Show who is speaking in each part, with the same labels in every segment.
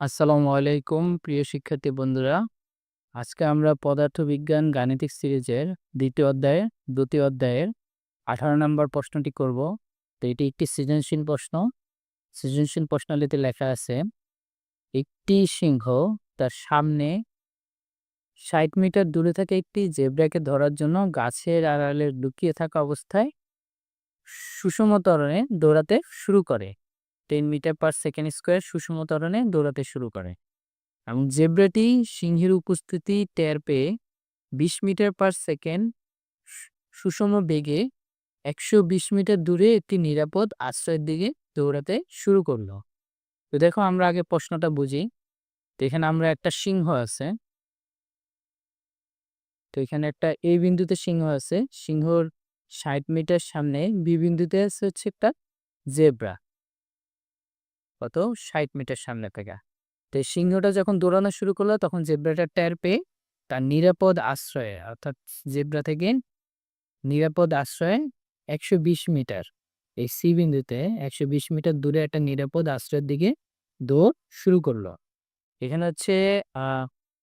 Speaker 1: আসসালামু আলাইকুম, প্রিয় শিক্ষার্থী বন্ধুরা। আজকে আমরা পদার্থবিজ্ঞান গাণিতিক সিরিজের দ্বিতীয় অধ্যায়ের দ্বিতীয় অধ্যায়ের আঠারো নম্বর প্রশ্নটি করব। তো এটি একটি সৃজনশীল প্রশ্ন। সৃজনশীল প্রশ্নাবলীতে লেখা আছে, একটি সিংহ তার সামনে ষাট মিটার দূরে থেকে একটি জেব্রাকে ধরার জন্য গাছের আড়ালে লুকিয়ে থাকা অবস্থায় সুষম ত্বরণে দৌড়াতে শুরু করে। Ten metre per second square সুষম ত্বরণে দৌড়াতে শুরু করে। এবং জেব্রাটি সিংহের উপস্থিতি টের পেয়ে বিশ মিটার পার সেকেন্ড সুষম বেগে একশো বিশ মিটার দূরে একটি নিরাপদ আশ্রয়ের দিকে দৌড়াতে শুরু করল। তো দেখো আমরা আগে প্রশ্নটা বুঝি। তো এখানে আমরা একটা সিংহ আছে। তো এখানে একটা এই বিন্দুতে সিংহ আছে। সিংহর ষাট মিটার সামনে বি বিন্দুতে আছে হচ্ছে একটা জেব্রা। কত? ষাট মিটার সামনে থেকে। তো সিংহটা যখন দৌড়ানো শুরু করল, তখন জেব্রাটা টের পেয়ে তার নিরাপদ আশ্রয়ে, অর্থাৎ জেব্রা থেকে নিরাপদ আশ্রয়ে একশো বিশ মিটার, এই সি বিন্দুতে একশো বিশ মিটার দূরে একটা নিরাপদ আশ্রয়ের দিকে দৌড় শুরু করল। এখানে হচ্ছে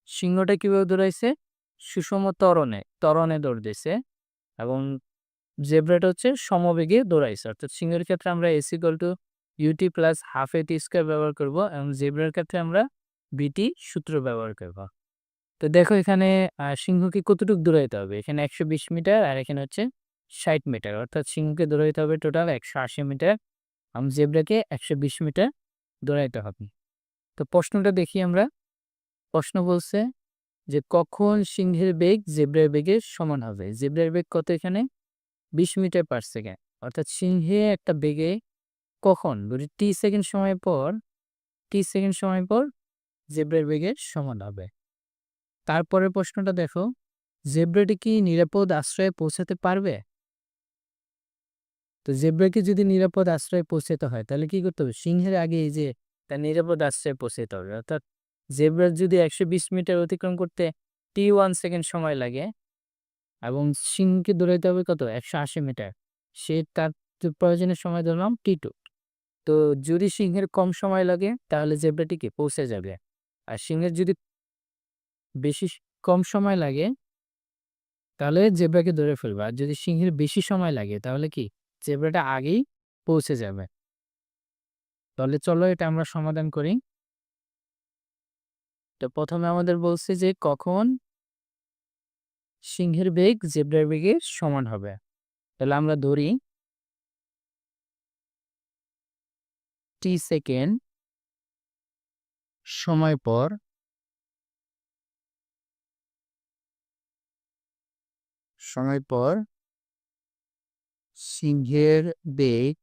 Speaker 1: সিংহটা কীভাবে দৌড়াইছে? সুষম ত্বরণে ত্বরণে দৌড় দিয়েছে এবং জেব্রাটা হচ্ছে সমবেগে দৌড়াইছে। অর্থাৎ সিংহের ক্ষেত্রে আমরা AC to UT plus half AT square ব্যবহার করব এবং জেব্রার ক্ষেত্রে আমরা বিটি সূত্র ব্যবহার করব। তো দেখো এখানে সিংহকে কতটুকু দৌড়াইতে হবে? এখানে একশো বিশ মিটার আর এখানে হচ্ছে ষাট মিটার। অর্থাৎ সিংহকে দৌড়াইতে হবে টোটাল একশো আশি মিটার এবং জেব্রাকে একশো বিশ মিটার দৌড়াইতে হবে। তো প্রশ্নটা দেখি আমরা। প্রশ্ন বলছে যে কখন সিংহের বেগ জেব্রার বেগের সমান হবে? জেব্রার বেগ কত এখানে? বিশ মিটার পার সেকেন্ড অর্থাৎ সিংহে একটা বেগে কখন? বলি টি সেকেন্ড সময় পর টি সেকেন্ড সময় পর জেব্রার বেগের সমান হবে। তারপরের প্রশ্নটা দেখো জেব্রাটি কি নিরাপদ আশ্রয়ে পৌঁছাতে পারবে? তো জেব্রাকে যদি নিরাপদ আশ্রয়ে পৌঁছাতে হয়, তাহলে কি করতে হবে? সিংহের আগে এই যে তার নিরাপদ আশ্রয়ে পৌঁছাতে হবে। অর্থাৎ জেব্রার যদি একশো বিশ মিটার অতিক্রম করতে টি ওয়ান সেকেন্ড সময় লাগে, এবং সিংহকে দৌড়াইতে হবে কত? একশো আশি মিটার। সে তার প্রয়োজনের সময় ধরলাম টি টু তো যদি সিংহের কম সময় লাগে, তাহলে জেব্রাটিকে পৌঁছে যাবে। আর সিংহের যদি বেশি কম সময় লাগে, তাহলে জেব্রাকে ধরে ফেলবে। আর যদি সিংহের বেশি সময় লাগে, তাহলে কি? জেব্রাটা আগেই পৌঁছে যাবে। তাহলে চলো এটা আমরা সমাধান করি। তো প্রথমে আমাদের বলছে যে কখন সিংহের বেগ জেব্রার বেগের সমান হবে। তাহলে আমরা ধরি টি সেকেন্ড। সময় পর। সময় পর। সিংহের বেগ।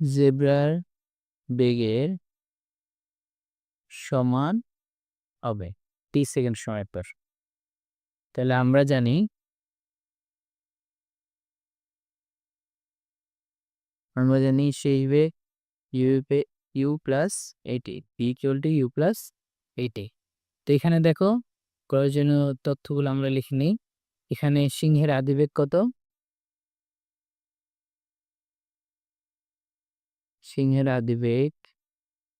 Speaker 1: জেব্রার বেগের সমান হবে। টি সেকেন্ড সময় পর। তাহলে আমরা জানি আমরা জানি সেই বেগ U U plus AT P equal to U plus AT তো এখানে দেখো, প্রয়োজনীয় তথ্যগুলো আমরা লিখে নিই। এখানে সিংহের আদিবেগ কত? সিংহের আদিবেগ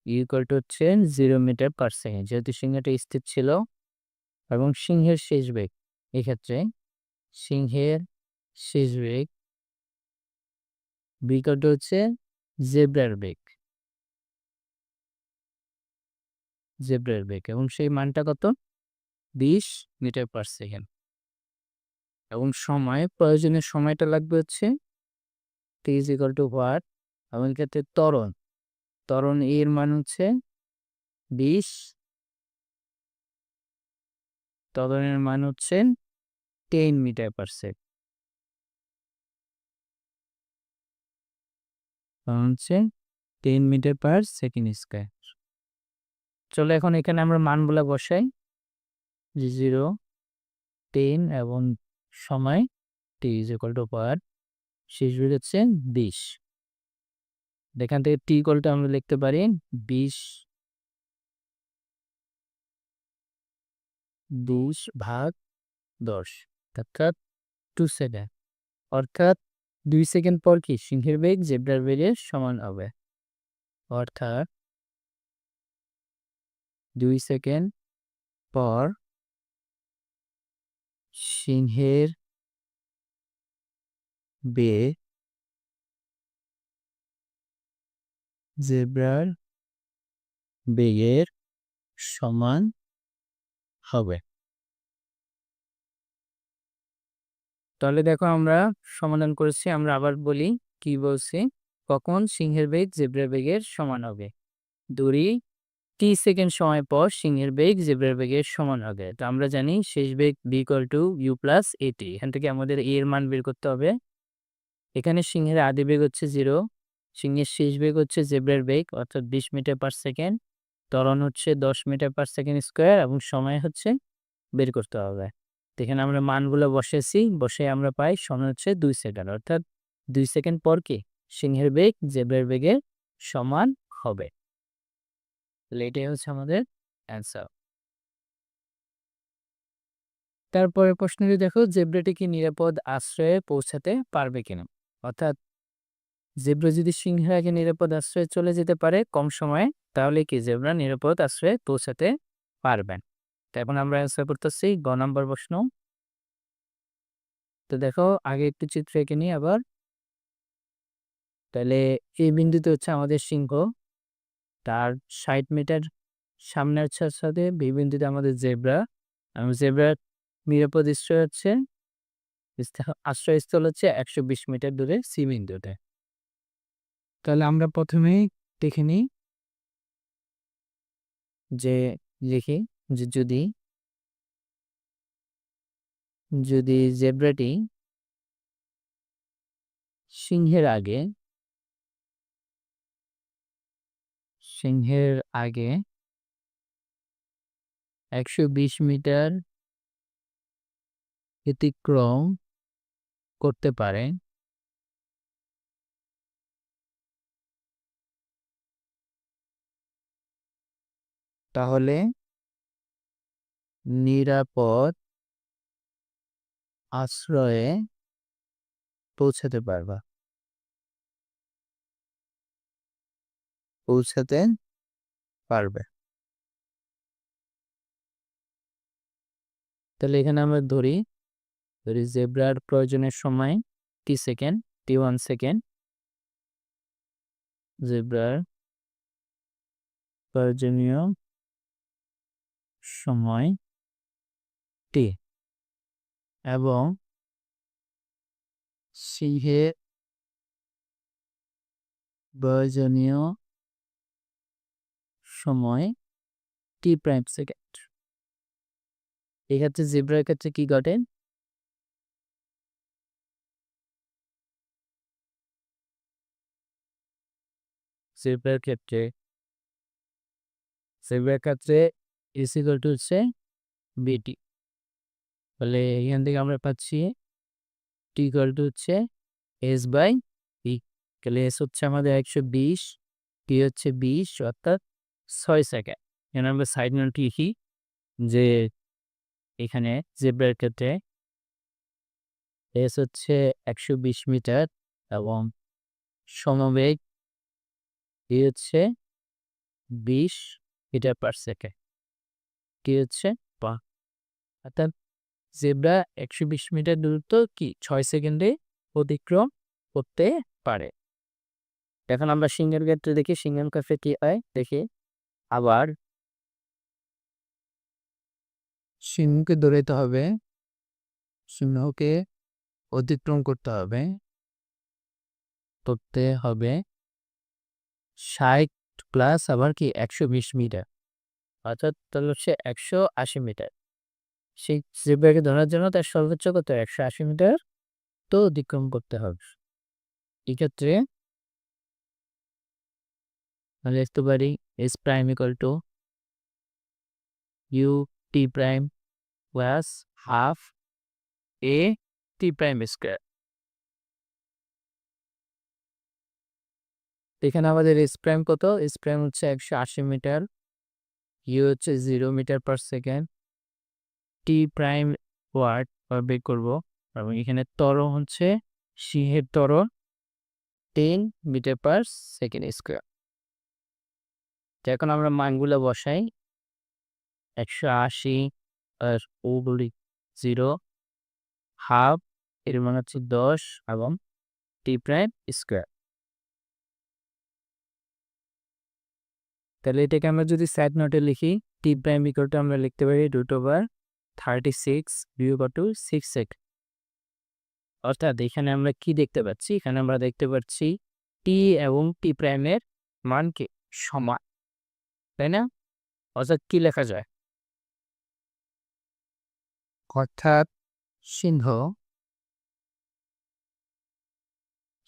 Speaker 1: ইকুয়াল টু হচ্ছে জিরো মিটার পার সেকেন্ড যেহেতু সিংহটা স্থির ছিল, এবং সিংহের শেষ বেগ। এক্ষেত্রে সিংহের শেষ বেগ বিকট হচ্ছে জেব্রার বেগ। জেব্রার বেগ এবং সেই মানটা কত? বিশ মিটার পার সেকেন্ড। এবং সময়, প্রয়োজনীয় সময়টা লাগবে হচ্ছে T is equal to what এবং ক্ষেত্রে ত্বরণ। ত্বরণ এর মান হচ্ছে বিশ। ত্বরণের মান হচ্ছে টেন মিটার পার সেকেন্ড হচ্ছে ten metre per second square চলো এখন এখানে আমরা মানগুলা বসাই। যে জিরো টেন এবং সময় টি ইজ ইকুয়াল পার শেষ হচ্ছে বিশ। এখান থেকে টি ইকুয়াল টু আমরা লিখতে পারি বিশ বিশ ভাগ দশ। অর্থাৎ টু সেকেন্ড অর্থাৎ দুই সেকেন্ড পর কি সিংহের বেগ, জেব্রার বেগের সমান হবে। অর্থাৎ দুই সেকেন্ড পর সিংহের বেগ, জেব্রার বেগের সমান হবে। তাহলে দেখো আমরা সমাধান করেছি, আমরা আবার বলি কি বলছি? কখন সিংহের বেগ জেব্রার বেগের সমান হবে? দড়ি টি সেকেন্ড সময় পর সিংহের বেগ জেব্রার বেগের সমান হবে। তো আমরা জানি শেষ বেগ V to U plus AT এখান থেকে আমাদের এর মান বের করতে হবে। এখানে সিংহের আদি বেগ হচ্ছে জিরো সিংহের শেষ বেগ হচ্ছে জেব্রার বেগ, অর্থাৎ বিশ মিটার পার সেকেন্ড ত্বরণ হচ্ছে দশ মিটার পার সেকেন্ড স্কোয়ার এবং সময় হচ্ছে বের করতে হবে। এখানে আমরা মানগুলো বসেছি বসে আমরা পাই সময় হচ্ছে দুই সেকেন্ড। অর্থাৎ দুই সেকেন্ড পর কি? সিংহের বেগ, জেব্রার বেগের সমান হবে। এটাই হচ্ছে আমাদের অ্যান্সার তারপরে প্রশ্নটি দেখো, জেব্রাটি কি নিরাপদ আশ্রয়ে পৌঁছাতে পারবে কিনা? অর্থাৎ জেব্রা যদি সিংহের আগে নিরাপদ আশ্রয়ে চলে যেতে পারে কম সময়ে, তাহলে কি জেব্রা নিরাপদ আশ্রয়ে পৌঁছাতে পারবেন? এখন আমরা অ্যান্সার করতেছি, গ নম্বর প্রশ্ন। তো দেখো, আগে একটু চিত্র এঁকে নিই আবার। তাহলে এই বিন্দুতে হচ্ছে আমাদের সিংহ। তার ষাট মিটার সামনের সাথে বি বিন্দুতে আমাদের জেব্রা এবং জেব্রার নিরাপদ আশ্রয় হচ্ছে আশ্রয়স্থল হচ্ছে একশো বিশ মিটার দূরে সি বিন্দুতে। তাহলে আমরা প্রথমেই দেখে নিই, যে লিখি যদি যদি জেব্রাটি সিংহের আগে সিংহের আগে একশো বিশ মিটার অতিক্রম করতে পারে তাহলে নিরাপদ আশ্রয়ে পৌঁছাতে পারবা। পৌঁছাতে পারবে। তাহলে এখানে আমরা ধরি ধরি জেব্রার প্রয়োজনের সময় T second, T one second. জেব্রার প্রয়োজনীয় সময় টি এবং সিংহের প্রয়োজনীয় সময় টি প্রাইম সেকেন্ড এক্ষেত্রে জিব্রার ক্ষেত্রে কি ঘটে? জেব্রার ক্ষেত্রে জেব্রার ক্ষেত্রে ইস ইকুয়াল টু হচ্ছে বিটি তাহলে এখান থেকে আমরা পাচ্ছি টি ইকুয়াল টু হচ্ছে এস বাই ই তাহলে এস হচ্ছে আমাদের একশো বিশ টি হচ্ছে বিশ, অর্থাৎ ছয় সেকেন্ড এখানে আমরা সাইড নোট লিখি যে এখানে জেব্রার ক্ষেত্রে এস হচ্ছে একশো বিশ মিটার এবং সমবেগ ই হচ্ছে বিশ মিটার পার সেকেন্ড কি হচ্ছে পা, অর্থাৎ জেব্রা একশো বিশ মিটার দূরত্ব কি ছয় সেকেন্ডে অতিক্রম করতে পারে? এখন আমরা সিংহের ক্ষেত্রে দেখি, সিংহের ক্ষেত্রে কি হয়? দেখি, আবার সিংহকে দৌড়াইতে হবে, সিংহকে অতিক্রম করতে হবে করতে হবে ষাট প্লাস আবার কি একশো বিশ মিটার, অর্থাৎ তাহলে হচ্ছে একশো আশি মিটার। সেই জেব্রাকে ধরার জন্য তার সর্বোচ্চ কত? একশো আশি মিটার তো অতিক্রম করতে হবে। এক্ষেত্রে আমরা লিখতে পারি S prime equal to U T prime plus half A T prime square এখানে আমাদের এস প্রাইম কত? এস প্রাইম হচ্ছে একশো আশি মিটার। ইউ হচ্ছে zero metre per second T prime word বের করব। এবং এখানে তর হচ্ছে সিংহের তর ten metre per second square এখন আমরা মানগুলো বসাই। একশো আশি আর ও বলি জিরো হাফ এর মান হচ্ছে দশ এবং টি প্রাইম স্কোয়ার তাহলে এটাকে আমরা যদি সাইড নোটে লিখি টি প্রাইম ইকুয়ালটা আমরা লিখতে পারি রুট ওভার থার্টি সিক্স বিয়োগ টু সিক্স সেক অর্থাৎ এখানে আমরা কি দেখতে পাচ্ছি? এখানে আমরা দেখতে পাচ্ছি টি এবং টি প্রাইমের মান কি সমান, তাই না? অর্থাৎ কি লেখা যায়? অর্থাৎ সিংহ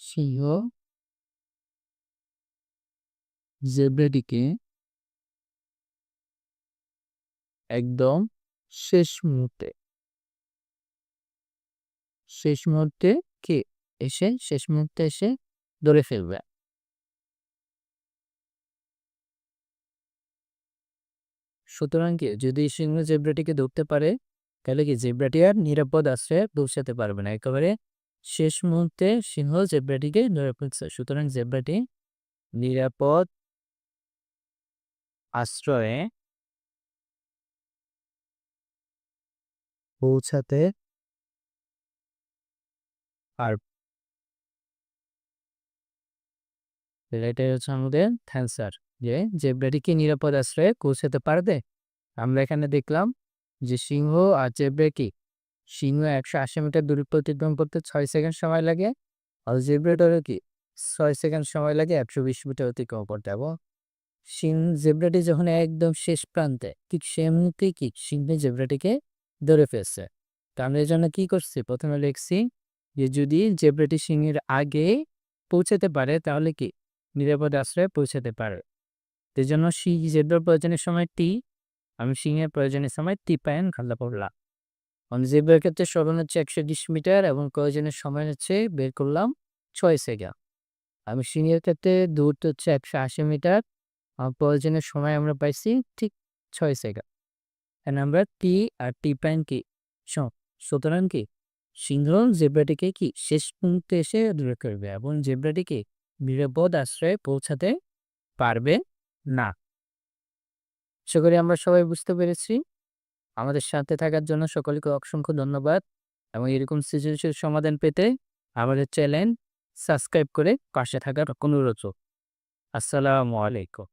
Speaker 1: সিংহ জেব্রাটিকে একদম শেষ মুহূর্তে। শেষ মুহূর্তে কে এসে শেষ মুহূর্তে এসে ধরে ফেলবে? সুতরাং কি যদি সিংহ জেব্রাটিকে ধরতে পারে, তাহলে কি জেব্রাটি আর নিরাপদ আশ্রয়ে পৌঁছাতে পারবে না? একেবারে শেষ মুহূর্তে সিংহ জেব্রাটিকে ধরে ফেলছে। সুতরাং জেব্রাটি নিরাপদ আশ্রয়ে পৌঁছাতে আর এটাই হচ্ছে আমাদের অ্যান্সার যে জেব্রাটিকে নিরাপদ আশ্রয়ে পৌঁছাতে পারবে? আমরা এখানে দেখলাম যে সিংহ আর জেব্রা কি? সিংহ একশো আশি মিটার দূরত্ব অতিক্রম করতে ছয় সেকেন্ড সময় লাগে আর জেব্রাটারও কি? ছয় সেকেন্ড সময় লাগে একশো বিশ মিটার অতিক্রম করতে এবং সিং জেব্রাটি যখন একদম শেষ প্রান্তে, ঠিক সে মুহূর্তে কি? সিংহ জেব্রাটিকে ধরে ফেলছে। তো আমরা এই জন্য কি করছি? প্রথমে লিখছি যে, যদি জেব্রাটি সিংহের আগে পৌঁছাতে পারে, তাহলে কি? নিরাপদ আশ্রয়ে পৌঁছাতে পারে। এই জন্য সিং জেব্রার প্রয়োজনের সময় টি, আমি সিংহের প্রয়োজনের সময় টি পায়ন খাল্লা পড়লাম জেব্রার ক্ষেত্রে সরণ হচ্ছে একশো বিশ মিটার এবং প্রয়োজনের সময় হচ্ছে বের করলাম ছয় সেকেন্ড। আমি সিংহের ক্ষেত্রে দূরত্ব হচ্ছে একশো আশি মিটার প্রয়োজনের সময় আমরা পাইছি ঠিক ছয় সেকেন্ড। এন্ড আমরা টি আর টি প্যান কি সুতরাং কি সিংহ জেব্রাটিকে কি শেষ মুহূর্তে এসে দূরে করবে এবং জেব্রাটিকে নিরাপদ আশ্রয়ে পৌঁছাতে পারবে না আশা করি আমরা সবাই বুঝতে পেরেছি আমাদের সাথে থাকার জন্য সকলকে অসংখ্য ধন্যবাদ এবং এরকম সৃজনশীল সমাধান পেতে আমাদের চ্যানেল সাবস্ক্রাইব করে পাশে থাকার অনুরোধ আসসালামু আলাইকুম